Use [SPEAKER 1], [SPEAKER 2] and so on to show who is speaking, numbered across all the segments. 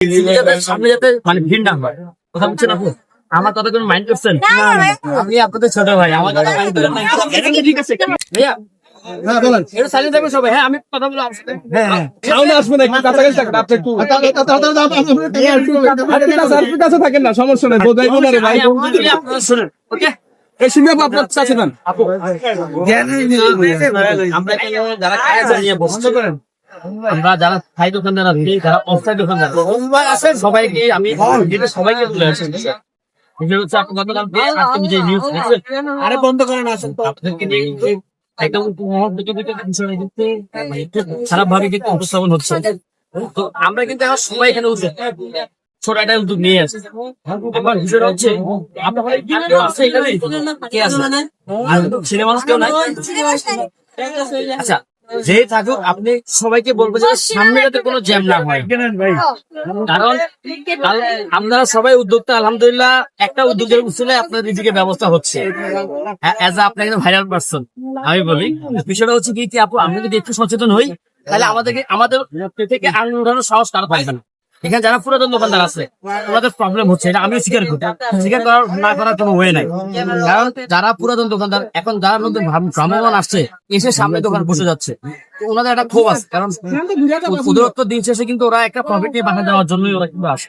[SPEAKER 1] যাতে সামনে যাতে মানে ভিড় না হয় কথা বুঝছেন আপু আমার কথা কোনো মাইন্ড করছেন আমি আপনাদের ছোট ভাই আমার কথা মাইন্ড করেন ঠিক আছে ভাইয়া
[SPEAKER 2] হ্যাঁ
[SPEAKER 1] হ্যাঁ
[SPEAKER 2] থাকেন না সমস্যা নেই রে ভাই
[SPEAKER 1] আপনারা ওকে
[SPEAKER 2] আপনার চাচি
[SPEAKER 1] আমরা যারা খায় জানিয়ে বসতে করেন আমরা যারা খাই দোকানদার আছি যারা অস্থায়ী দোকানদার আছেন? সবাইকে আমি যেটা সবাইকে তুলে আসেন বিষয় হচ্ছে আপনি গতকালকে আজকে যে নিউজ দেখছেন আরে বন্ধ করেন আসেন তো আপনাদেরকে নিয়ে কিন্তু একদম দুটো দুটো বিষয় কিন্তু মানে একটু খারাপ ভাবে কিন্তু উপস্থাপন হচ্ছে। তো আমরা কিন্তু এখন সবাই এখানে উঠে ছোট একটা উদ্যোগ নিয়ে আসি আমার হচ্ছে ছেলে মানুষ কেউ নাই। আচ্ছা যে থাকুক আপনি সবাইকে বলব যে সামনে যাতে কোনো জ্যাম না হয়। কারণ কারণ আপনারা সবাই উদ্যোক্তা আলহামদুলিল্লাহ একটা উদ্যোগের উচ্চলে আপনার নিজেকে ব্যবস্থা হচ্ছে। এজ আপনি একজন ভাইরাল পার্সন আমি বলি। বিষয়টা হচ্ছে কি যে আপু আমরা যদি একটু সচেতন হই তাহলে আমাদেরকে আমাদের থেকে উঠানোর সাহস কারও পাইবে না। এখানে যারা পুরাতন দোকানদার আছে, ওনাদের প্রবলেম হচ্ছে, এটা আমিও স্বীকার করি। স্বীকার করার না করার কোনো ওয়ে নাই। কারণ যারা পুরাতন দোকানদার, এখন যারা নতুন ভ্রাম্যমান আসছে, এসে সামনে দোকান বসে যাচ্ছে। ওনাদের একটা ক্ষোভ আছে, কারণ ক্ষুদ্রত্ব দিন শেষে কিন্তু ওরা একটা প্রফিট নিয়ে বাসা দেওয়ার জন্যই ওরা কিন্তু আসে।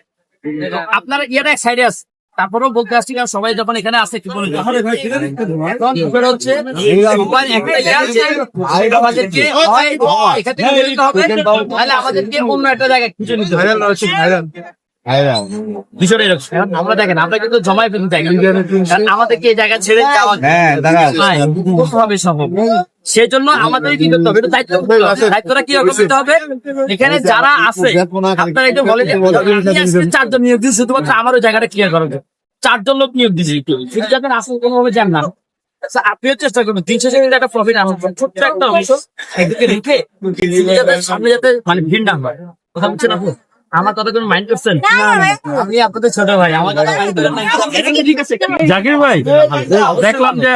[SPEAKER 1] আপনার ইয়েটা এক সাইডে আছে তারপরেও বলতে আসছি কারণ সবাই যখন এখানে আসে কি বলে এখন হচ্ছে একটা আছে, আমাদেরকে হয় এখান থেকে বেরোতে হবে, নাহলে আমাদেরকে অন্য একটা জায়গায় খুঁজে নিতে হবে? বিষয়টা এরকম। আমরা দেখেন আমরা কিন্তু জমাই ফেলতে আমাদেরকে এই জায়গা ছেড়ে যাওয়া হয়, কোনোভাবে সম্ভব সেই জন্য আমাদের কি করতে হবে। দায়িত্বটা কি করতে হবে? এখানে যারা আছে আপনারা একটু বলেন। চারজন নিয়োগ দিচ্ছি শুধুমাত্র আমার ওই জায়গাটা ক্লিয়ার জন্য। চারজন লোক নিয়োগ দিচ্ছি শুধু যাতে আসলে কোনোভাবে যান না। আচ্ছা, আপনিও চেষ্টা করবেন। তিনশো সেকেন্ড একটা প্রফিট আমার ছোট্ট একটা অংশ একদিকে রেখে সামনে যাতে মানে ভিড় না হয়। কথা বুঝছেন আপু আমার কথা কোনো মাইন্ড করছেন আমি আপনাদের ছোট ভাই আমার কথা মাইন্ড করেন ঠিক আছে
[SPEAKER 2] জাকির ভাই দেখলাম যে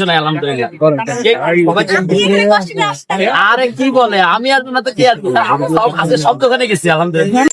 [SPEAKER 1] মানে আলহামদুলিল্লাহ। আরে কি বলে আমি আর না তো কি আর সব আছে সব দোকানে গেছি আলহামদুলিল্লাহ